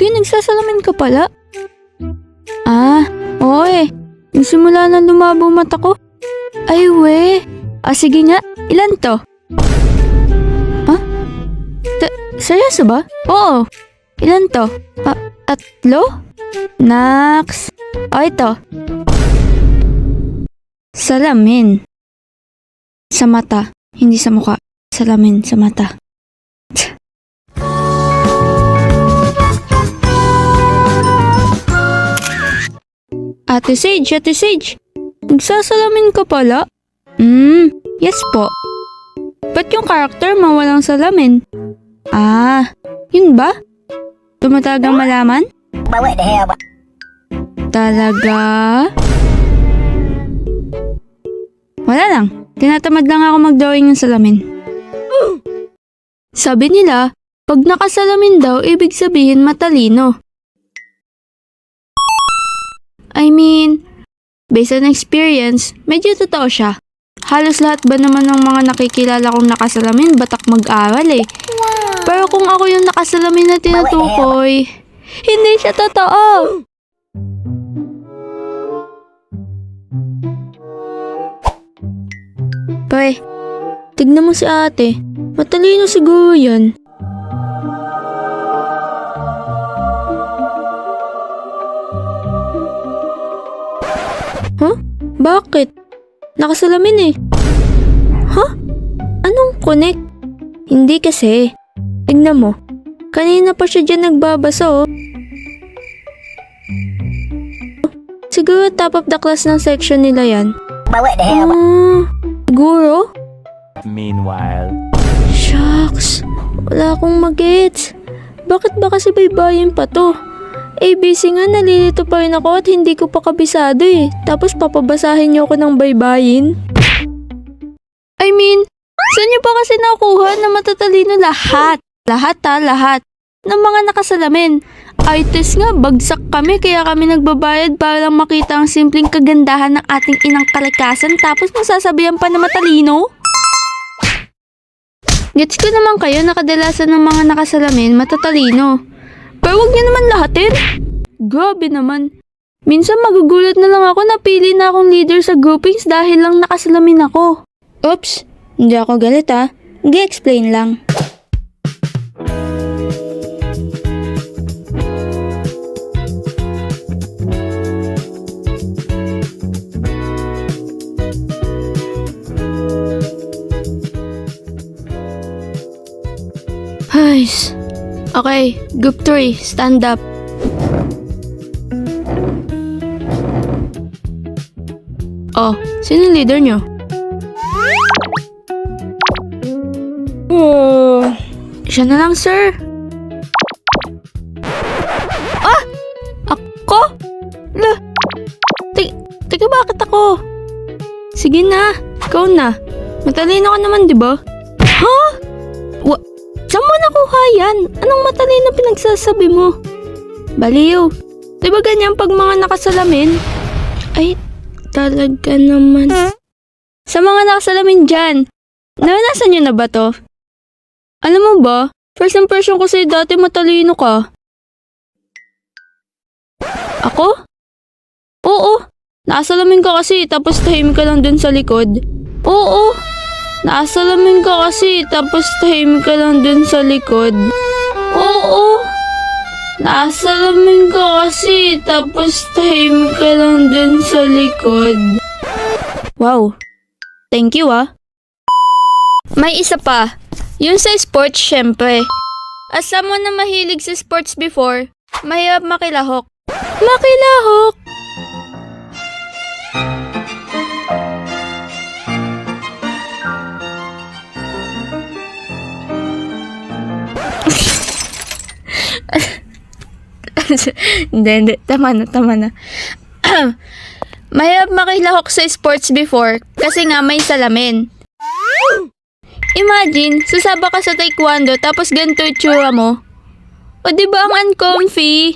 Gagi, nagsasalamin ka pala? Ah, oo eh. Nagsimula na lumabo mata ko. Ay, we. Ah, sige nga. Ilan to? Ha? Ta- seryoso ba? Oo. Ilan to? Ah, tatlo? Naks. O, ito. Salamin. Sa mata. Hindi sa muka. Salamin sa mata. Ate Sage, Ate Sage. Nagsasalamin ka pala? Hmm, yes po. Ba't yung karakter mo walang salamin? Ah, yun ba? Tumatagang malaman? Talaga? Wala lang. Tinatamad lang ako mag-drawing ng salamin. Sabi nila, pag nakasalamin daw, ibig sabihin matalino. I mean, based on experience, medyo totoo siya. Halos lahat ba naman ng mga nakikilala kong nakasalamin, batak mag-aral eh. Pero kung ako yung nakasalamin na tinutukoy, hindi siya totoo. Pre, tignan mo si ate. Matalino siguro yan. Huh? Bakit? Nakasalamin eh. Huh? Anong connect? Hindi kasi. Tignan mo. Kanina pa siya dyan nagbabasa oh. Siguro top of the class ng section nila yan. Ah, siguro? Meanwhile, Shucks, wala akong magets. Bakit ba kasi baybayin pa to? ABC nga nalilito pa rin ako at hindi ko pa kabisado eh. Tapos papabasahin niyo ako ng baybayin. I mean, saan niyo pa kasi nakuha na matatalino lahat? Lahat ha, lahat. Ng mga nakasalamin. Ay test nga, bagsak kami kaya kami nagbabayad para lang makita ang simpleng kagandahan ng ating inang kalikasan tapos masasabihan pa na matalino? Gets ko naman kayo na kadalasan ng mga nakasalamin matatalino. Pero wag niyo naman lahatin. Grabe naman. Minsan magugulat na lang ako na pili na akong leader sa groupings dahil lang nakasalamin ako. Oops, hindi ako galit ah. Gi-explain lang. Hays. Okay, group 3, stand up. Oh, sino yung leader nyo? Oh, siya na lang, sir. Ah! Ako? La, Teka, bakit ako? Sige na, ikaw na. Matalino ka naman, di ba? Ha? Wa- Saan mo nakuha yan? Anong matalino pinagsasabi mo? Baliw. Di ba ganyan pag mga nakasalamin? Ay, talaga naman. Sa mga nakasalamin dyan, naranasan nyo na ba to? Alam mo ba, first impression ko sa'yo dati matalino ka. Ako? Oo. Nakasalamin ka kasi tapos tahimik ka lang dun sa likod. Oo. Nakasalamin ka kasi tapos tahimik ka lang dun sa likod. Oo. Nakasalamin ka kasi tapos tahimik ka lang dun sa likod. Wow. Thank you ah. May isa pa. Yun sa sports, syempre. As someone na mahilig sa sports before, mahirap makilahok. Makilahok! Hindi, hindi. Tama na, tama na. Mahirap makilahok sa sports before kasi nga may salamin. Imagine, sasaba ka sa taekwondo tapos ganito itsura mo. O di ba ang uncomfy?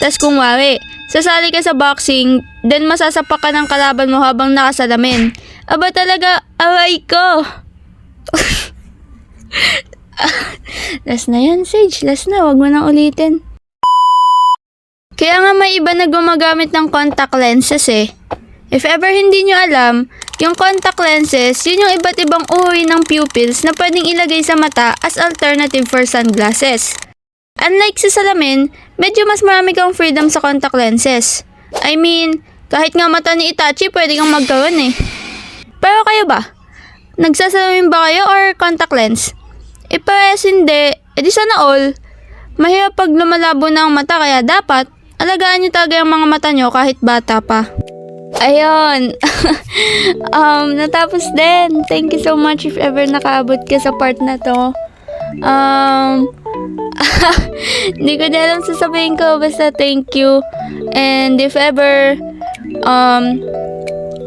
Tas kung wari, sasali ka sa boxing, then masasapak ka ng kalaban mo habang nakasalamin. Aba talaga, aray ko! last na yan, Sage. Last na, wag mo nang ulitin. May iba na gumagamit ng contact lenses eh. If ever hindi nyo alam, yung contact lenses, yun yung iba't ibang uri ng pupils na pwedeng ilagay sa mata as alternative for sunglasses. Unlike sa salamin, medyo mas marami kang freedom sa contact lenses. I mean, kahit nga mata ni Itachi, pwede kang magkaroon eh. Pero kayo ba? Nagsasalamin ba kayo or contact lens? E parehas hindi, edi sana all. Mahirap pag lumalabo na ang mata kaya dapat alagaan nyo talaga yung mga mata nyo kahit bata pa. Ayun. um, natapos din. Thank you so much if ever nakaabot ka sa part na to. Um, hindi ko na alam sasabihin ko. Basta thank you. And if ever, um,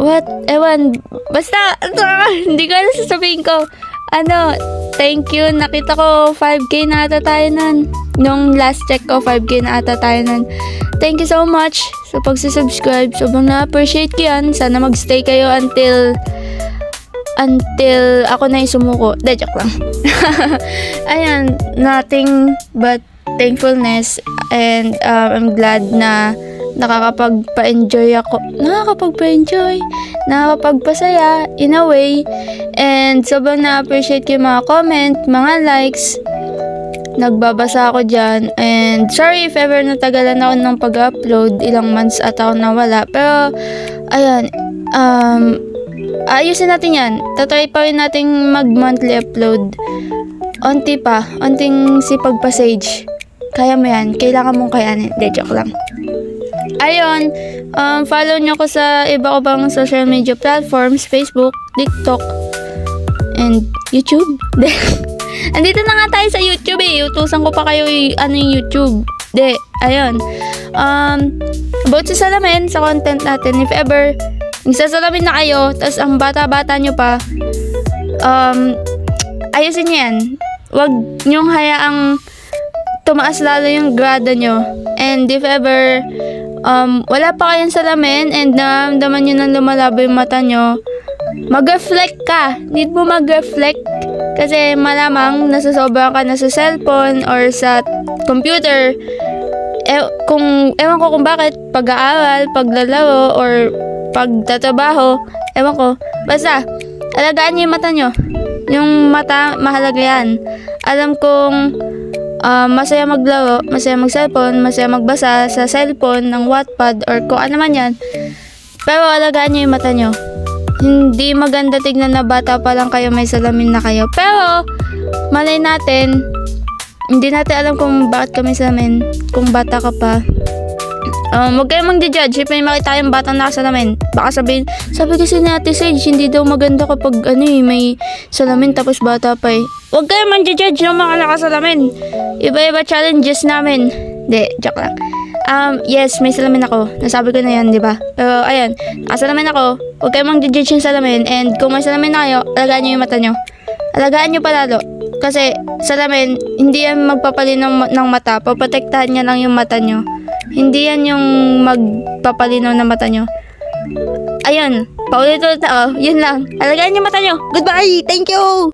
what? Ewan. Basta, hindi ko alam sasabihin ko. Ano, thank you. Nakita ko 5K na ata tayo nun. Nung last check ko, 5K na ata tayo nun. Thank you so much sa pagsisubscribe. Sobrang na-appreciate ko yan. Sana magstay kayo until until ako na yung sumuko. De, joke lang. Ayan, nothing but thankfulness and um, I'm glad na nakakapagpa-enjoy ako. Nakakapagpa-enjoy. Nakakapagpasaya in a way. And sobrang na-appreciate ko yung mga comment, mga likes. Nagbabasa ako dyan. And sorry if ever natagalan ako ng pag-upload. Ilang months at ako nawala. Pero, ayan. Um, ayusin natin yan. Tatry pa rin nating mag-monthly upload. Onti pa. Onting sipag pa. Kaya mo yan. Kailangan mong kayanin. De, joke lang. Ayun, um, follow nyo ko sa iba ko bang social media platforms, Facebook, TikTok, and YouTube. Andito na nga tayo sa YouTube eh. Utusan ko pa kayo i- ano yung YouTube. De, ayun. Um, about sa salamin, sa content natin, if ever, nagsasalamin na kayo, tas ang bata-bata nyo pa, um, ayusin nyo yan. Huwag nyong hayaang tumaas lalo yung grado nyo. And if ever, um, wala pa kayong salamin and naramdaman nyo na lumalabo yung mata nyo, mag-reflect ka. Need mo mag-reflect. Kasi malamang nasasobra ka na sa cellphone or sa computer. E, kung, ewan ko kung bakit, pag-aaral, paglalaro, or pagtatrabaho, ewan ko. Basta, alagaan nyo yung mata nyo. Yung mata, mahalaga yan. Alam kong ah, masaya maglaro, masaya mag-cellphone, masaya magbasa sa cellphone ng Wattpad or kung ano man yan. Pero alagaan nyo yung mata nyo. Hindi maganda tignan na bata pa lang kayo, may salamin na kayo. Pero, malay natin, hindi natin alam kung bakit kami salamin, kung bata ka pa. Um, huwag kayong mag-judge if may makita kayong batang nakasalamin. Baka sabihin, sabi kasi ni Ate Sage, hindi daw maganda kapag ano eh, may salamin tapos bata pa eh. Huwag kayong mag-judge ng mga nakasalamin. Iba-iba challenges namin. Hindi, joke lang. Um, yes, may salamin ako. Nasabi ko na yan, di ba? Pero, ayun, nakasalamin ako. Huwag kayong mag-judge yung salamin. And kung may salamin na kayo, alagaan nyo yung mata nyo. Alagaan nyo palalo. Kasi, salamin, hindi yan magpapalinaw ng, ng mata. Paprotektahan niya lang yung mata nyo. Hindi yan yung magpapalinaw ng mata nyo. Ayun, paulit-ulit ako. Yun lang. Alagaan yung mata nyo. Goodbye! Thank you!